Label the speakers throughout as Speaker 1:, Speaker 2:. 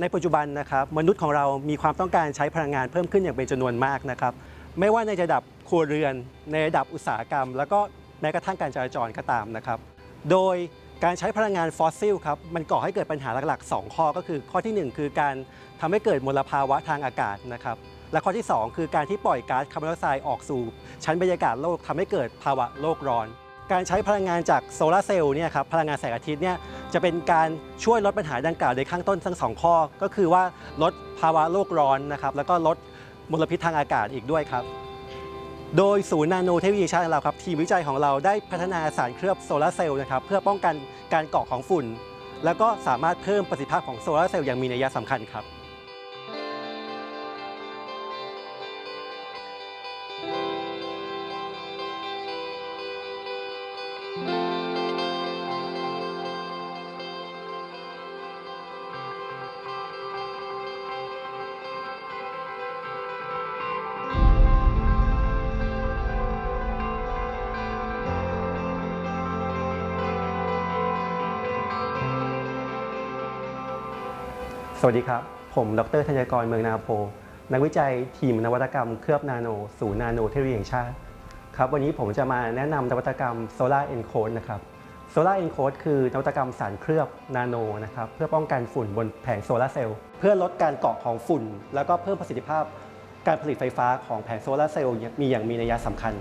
Speaker 1: ในปัจจุบันนะครับมนุษย์ของเรามีความต้องการใช้พลังงานเพิ่มขึ้นอย่างเป็นจำนวนมากนะครับไม่ว่าในระดับครัวเรือน ในระดับอุตสาหกรรม แล้วก็แม้กระทั่งการจราจรก็ตามนะครับโดยการใช้พลังงานฟอสซิลครับมันก่อให้เกิดปัญหาหลักๆ 2 ข้อก็คือ ข้อทีหนึ่1 คือการทำให้เกิดมลภาวะทางอากาศนะครับและข้อที่ 2 คือการที่ปล่อยก๊าซคาร์บอนไดออกไซด์ออกสู่ชั้นบรรยากาศโลกทำให้เกิดภาวะโลกร้อน การใช้พลังงานจากโซลาร์เซลล์เนี่ยครับพลังงานแสงอาทิตย์เนี่ยจะเป็นการช่วยลดปัญหาดังกล่าวในข้างต้นทั้งสองข้อ ก็คือว่าลดภาวะโลกร้อนนะครับแล้วก็ลดมลพิษทางอากาศอีกด้วยครับ โดยศูนย์นาโนเทคโนโลยีชาติของเราครับทีมวิจัยของเราได้พัฒนาสารเคลือบโซลาร์เซลล์นะครับเพื่อป้องกันการเกาะของฝุ่น แล้วก็สามารถเพิ่มประสิทธิภาพของโซลาร์เซลล์อย่างมีนัยสำคัญครับ สวัสดีครับ ผม ดรธัญกร เมืองนาโพ นักวิจัยทีมนวัตกรรมเคลือบนาโนศูนย์นาโนเทคโนโลยีแห่งชาติ ครับ วันนี้ผมจะมาแนะนำนวัตกรรม Solar Encode นะครับ Solar Encode คือนวัตกรรมสารเคลือบนาโนนะครับ เพื่อป้องกันฝุ่นบนแผงโซลาร์เซลล์ เพื่อลดการเกาะของฝุ่น แล้วก็เพิ่มประสิทธิภาพ การผลิตไฟฟ้าของแผงโซลาร์เซลล์มีอย่างมีนัยสำคัญ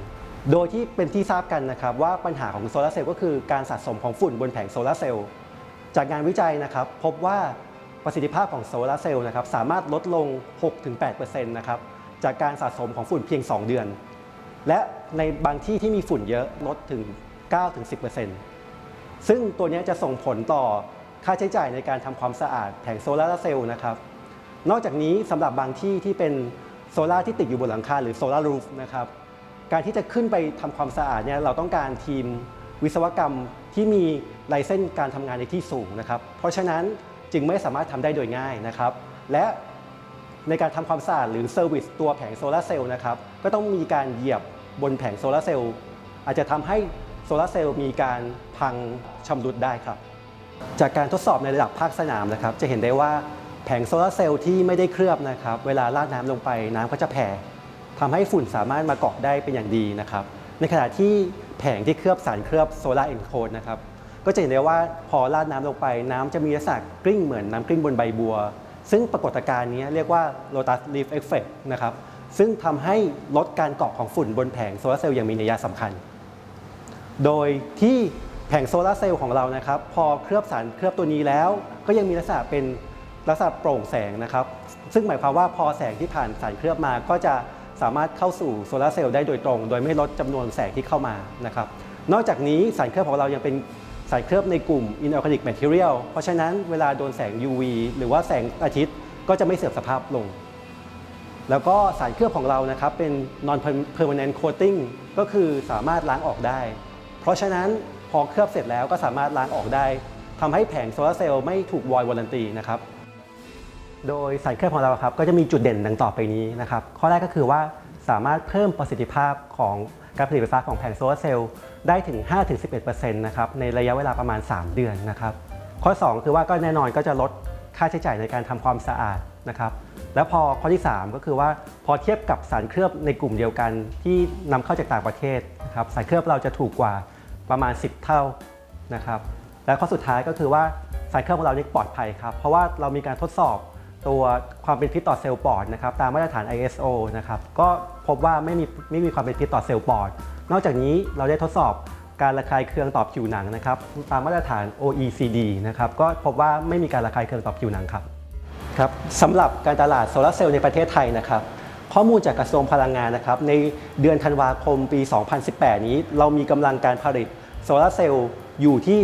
Speaker 1: โดยที่เป็นที่ทราบกันนะครับว่าปัญหาของโซลาร์เซลล์ก็คือการสะสมของฝุ่นบนแผงโซลาร์เซลล์ จากงานวิจัยนะครับพบว่า ประสิทธิภาพของโซลาร์เซลล์นะครับสามารถลดลง 6-8%นะครับจากการสะสมของฝุ่นเพียง 2 เดือน และในบางที่ที่มีฝุ่นเยอะลดถึง 9-10%ซึ่งตัวนี้จะส่งผลต่อค่าใช้จ่ายในการทำความสะอาดแผงโซลาร์เซลล์นะครับนอกจากนี้สำหรับบางที่ที่เป็นโซลาร์ที่ติดอยู่บนหลังคาหรือโซลาร์รูฟนะครับการที่จะขึ้นไปทำความสะอาดเนี่ยเราต้องการทีมวิศวกรรมที่มีไลเส้นการทำงานในที่สูงนะครับเพราะฉะนั้น จึงไม่สามารถทำได้โดยง่ายนะครับ และในการทำความสะอาดหรือเซอร์วิสตัวแผงโซลาร์เซลล์นะครับก็ต้องมีการเหยียบบนแผงโซลาร์เซลล์อาจจะทำให้โซลาร์เซลล์มีการพังชำรุดได้ครับ จากการทดสอบในระดับภาคสนามนะครับ จะเห็นได้ว่าแผงโซลาร์เซลล์ที่ไม่ได้เคลือบนะครับ เวลาราดน้ำลงไปน้ำก็จะแผ่ทำให้ฝุ่นสามารถมาเกาะได้เป็นอย่างดีนะครับ ในขณะที่แผงที่เคลือบสารเคลือบโซลาร์เอนโคดนะครับ ก็จะเห็นได้ว่าพอราดน้ำลงไป น้ำจะมีลักษณะกลิ้งเหมือนน้ำกลิ้งบนใบบัว ซึ่งปรากฏการณ์นี้เรียกว่า lotus leaf effect นะครับซึ่งทำให้ลดการเกาะของฝุ่นบนแผงโซลาร์เซลล์อย่างมีนัยสำคัญ โดยที่แผงโซลาร์เซลล์ของเรานะครับ พอเคลือบสารเคลือบตัวนี้แล้ว ก็ยังมีลักษณะเป็นลักษณะโปร่งแสงนะครับ ซึ่งหมายความว่าพอแสงที่ผ่านสารเคลือบมา ก็จะสามารถเข้าสู่โซลาร์เซลล์ได้โดยตรง โดยไม่ลดจำนวนแสงที่เข้ามานะครับ นอกจากนี้สารเคลือบของเรายังเป็น สารเคลือบในกลุ่ม inorganic material เพราะฉะนั้นเวลาโดนแสง UV หรือว่าแสงอาทิตย์ก็จะไม่เสื่อมสภาพลง แล้วก็สารเคลือบของเรานะครับเป็น non permanent coating ก็คือสามารถล้างออกได้ เพราะฉะนั้นพอเคลือบเสร็จแล้วก็สามารถล้างออกได้ทำให้แผงโซลาร์เซลล์ไม่ถูกวอยวอลันตีนะครับโดยสารเคลือบของเราครับก็จะมีจุดเด่นดังต่อไปนี้นะครับข้อแรกก็คือว่าสามารถเพิ่มประสิทธิภาพของ การผลิตไฟฟ้าของแผงโซลาร์เซลล์ได้ถึง 5-11%นะครับในระยะเวลาประมาณ 3 เดือนนะครับข้อ 2 คือว่าก็แน่นอนก็จะลดค่าใช้จ่ายในการทำความสะอาดนะครับแล้วพอข้อที่ 3 ก็คือว่าพอเทียบกับสารเคลือบในกลุ่มเดียวกันที่นำเข้าจากต่างประเทศนะครับสารเคลือบเราจะถูกกว่าประมาณ 10 เท่านะครับและข้อสุดท้ายก็คือว่าสารเคลือบของเรานี่ปลอดภัยครับเพราะว่าเรามีการทดสอบ ตัวความเป็นพิษต่อเซลล์ปอดนะครับตามมาตรฐาน ISO นะครับก็พบว่าไม่มีไม่มีความเป็นพิษต่อเซลล์ปอด นอกจากนี้เราได้ทดสอบการระคายเคืองต่อผิวหนังนะครับตามมาตรฐาน OECD นะครับก็พบว่าไม่มีการระคายเคืองต่อผิวหนังครับครับสำหรับการตลาดโซลาร์เซลล์ในประเทศไทยนะครับข้อมูลจากกระทรวงพลังงานนะครับในเดือนธันวาคมปี 2018 นี้ เรามีกำลังการผลิตโซลาร์เซลล์อยู่ที่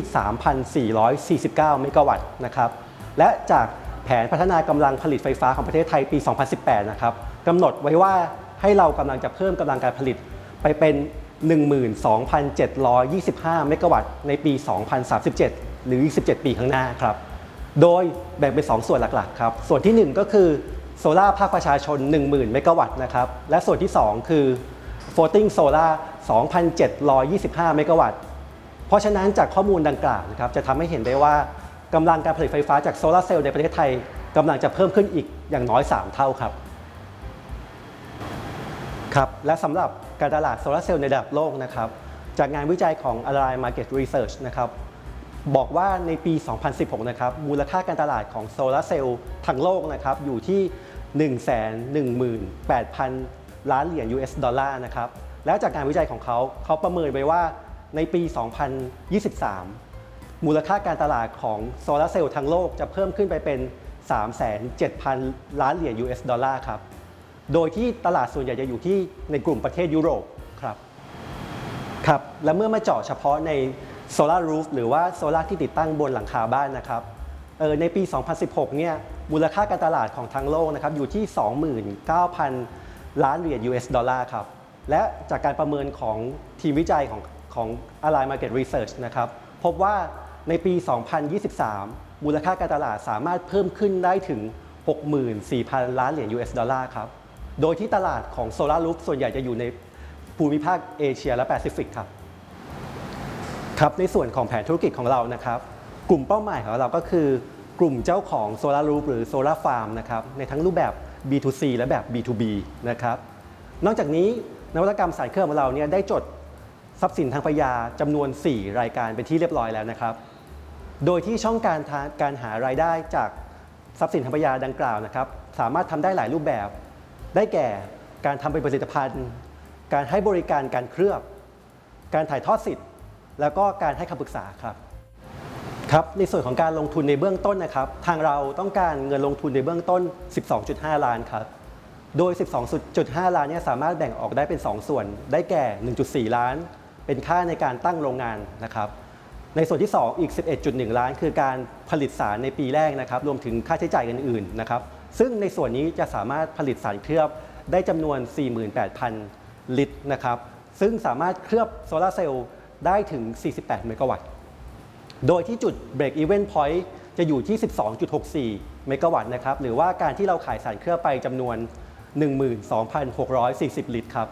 Speaker 1: 3,449 เมกะวัตต์นะครับและจาก แผนพัฒนากำลังผลิตไฟฟ้าของประเทศไทยปี 2018 นะครับกำหนดไว้ว่าให้เรากำลังจะเพิ่มกำลังการผลิตไปเป็น 12,725 เมกะวัตต์ในปี 2037 หรือ 27 ปีข้างหน้าครับ โดยแบ่งเป็น 2 ส่วนหลักๆ ครับ ส่วนที่ 1 ก็คือโซลาร์ภาคประชาชน 10,000 เมกะวัตต์นะครับ และส่วนที่ 2 คือ floating solar 2,725 เมกะวัตต์ เพราะฉะนั้นจากข้อมูลดังกล่าวนะครับจะทำให้เห็นได้ว่า กำลังการผลิตไฟฟ้าจากโซลาร์เซลล์ในประเทศไทยกำลังจะเพิ่มขึ้นอีกอย่างน้อย 3 เท่าครับครับและสำหรับการตลาดโซลาร์เซลล์ในระดับโลกนะครับจากงานวิจัยของ Align Market Research นะครับบอกว่าในปี 2016 นะครับมูลค่าการตลาดของโซลาร์เซลล์ทั้งโลกนะครับอยู่ที่ 118,000 ล้านเหรียญ US ดอลลาร์นะครับแล้วจากการวิจัยของเขาเขาประเมินไว้ว่าในปี 2023 มูลค่าการตลาดของโซลาเซลล์ทั้งโลกจะเพิ่มขึ้นไปเป็น 3,700,000 ล้านเหรียญ US ดอลลาร์ครับ โดยที่ตลาดส่วนใหญ่จะอยู่ที่ในกลุ่มประเทศยุโรปครับ ครับ และเมื่อมาเจาะเฉพาะในโซลารูฟหรือว่าโซลาที่ติดตั้งบนหลังคาบ้านนะครับเออในปี 2016 เนี่ย มูลค่าการตลาดของทั้งโลกนะครับอยู่ที่ 29,000 ล้านเหรียญ US ดอลลาร์ครับ และจากการประเมินของทีมวิจัยของของ Align Market Research นะครับ พบว่า ในปี 2023 มูลค่าการตลาดสามารถเพิ่มขึ้นได้ถึง 64,000 ล้านเหรียญ US ดอลลาร์ครับ โดยที่ตลาดของโซลารูฟส่วนใหญ่จะอยู่ในภูมิภาคเอเชียและแปซิฟิกครับ ครับ ในส่วนของแผนธุรกิจของเรานะครับ กลุ่มเป้าหมายของเราก็คือกลุ่มเจ้าของโซลารูฟหรือโซลาฟาร์มนะครับในทั้งรูปแบบ B2C และแบบ B2B นะครับ นอกจากนี้นวัตกรรมสายเครื่องของเราเนี่ยได้จดทรัพย์สินทางปัญญาจำนวน 4 รายการเป็นที่เรียบร้อยแล้วนะครับ โดยที่ช่องการการหารายได้จากทรัพย์สินทางปัญญาดังกล่าวนะครับ สามารถทำได้หลายรูปแบบ ได้แก่การทำเป็นผลิตภัณฑ์ การให้บริการการเคลือบ การถ่ายทอดสิทธิ์ แล้วก็การให้คำปรึกษาครับครับในส่วนของการลงทุนในเบื้องต้นนะครับ ทางเราต้องการเงินลงทุนในเบื้องต้น 12.5 ล้านครับโดย 12.5 ล้านเนี่ยสามารถแบ่งออกได้เป็น 2 ส่วน ได้แก่ 1.4 ล้าน เป็นค่าในการตั้งโรงงานนะครับ ในส่วนที่ 2 อีก 11.1 ล้าน คือการผลิตสารในปีแรกนะครับ รวมถึงค่าใช้จ่ายอื่นๆนะครับ ซึ่งในส่วนนี้จะสามารถผลิตสารเคลือบได้จำนวน 48,000 ลิตรนะครับ ซึ่งสามารถเคลือบโซลาร์เซลล์ได้ถึง 48 เมกะวัตต์ โดยที่จุด break even point จะอยู่ที่ 12.64 เมกะวัตต์นะครับ หรือว่าการที่เราขายสารเคลือบไปจำนวน 12,640 ลิตรครับ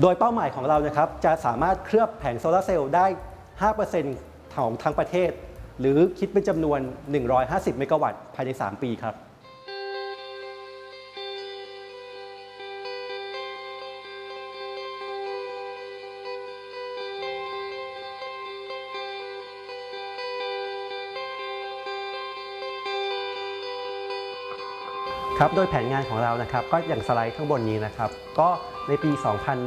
Speaker 1: โดยเป้าหมายของเรานะครับจะสามารถเคลือบแผงโซลาร์เซลล์ได้ 5%ของทั้งประเทศ หรือคิดเป็นจำนวน 150 เมกะวัตต์ภายใน 3 ปีครับ ครับโดยแผนงานของเรานะครับก็อย่างสไลด์ข้างบนนี้นะครับ ก็ในปี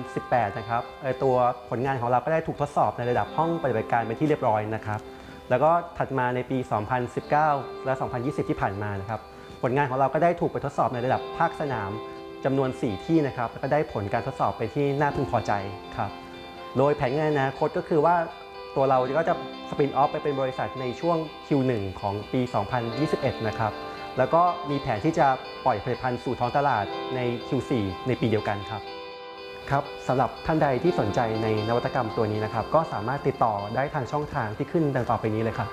Speaker 1: 2018 นะครับตัวผลงานของเราก็ได้ถูกทดสอบในระดับห้องปฏิบัติการเป็นที่เรียบร้อยนะครับแล้วก็ถัดมาในปี 2019 และ 2020 ที่ผ่านมานะครับผลงานของเราก็ได้ถูกไปทดสอบในระดับภาคสนามจำนวน 4 ที่นะครับแล้วก็ได้ผลการทดสอบไปที่น่าพึงพอใจครับโดยแผนงานนอนาคตก็คือว่าตัวเราก็จะสปินออฟไปเป็นบริษัทในช่วง Q1 ของปี 2021 นะครับ แล้วก็มีแผนที่จะปล่อยผลิตภัณฑ์สู่ท้องตลาดใน Q4 ในปีเดียวกันครับครับสำหรับท่านใดที่สนใจในนวัตกรรมตัวนี้นะครับ ก็สามารถติดต่อได้ทางช่องทางที่ขึ้นดังต่อไปนี้เลยครับ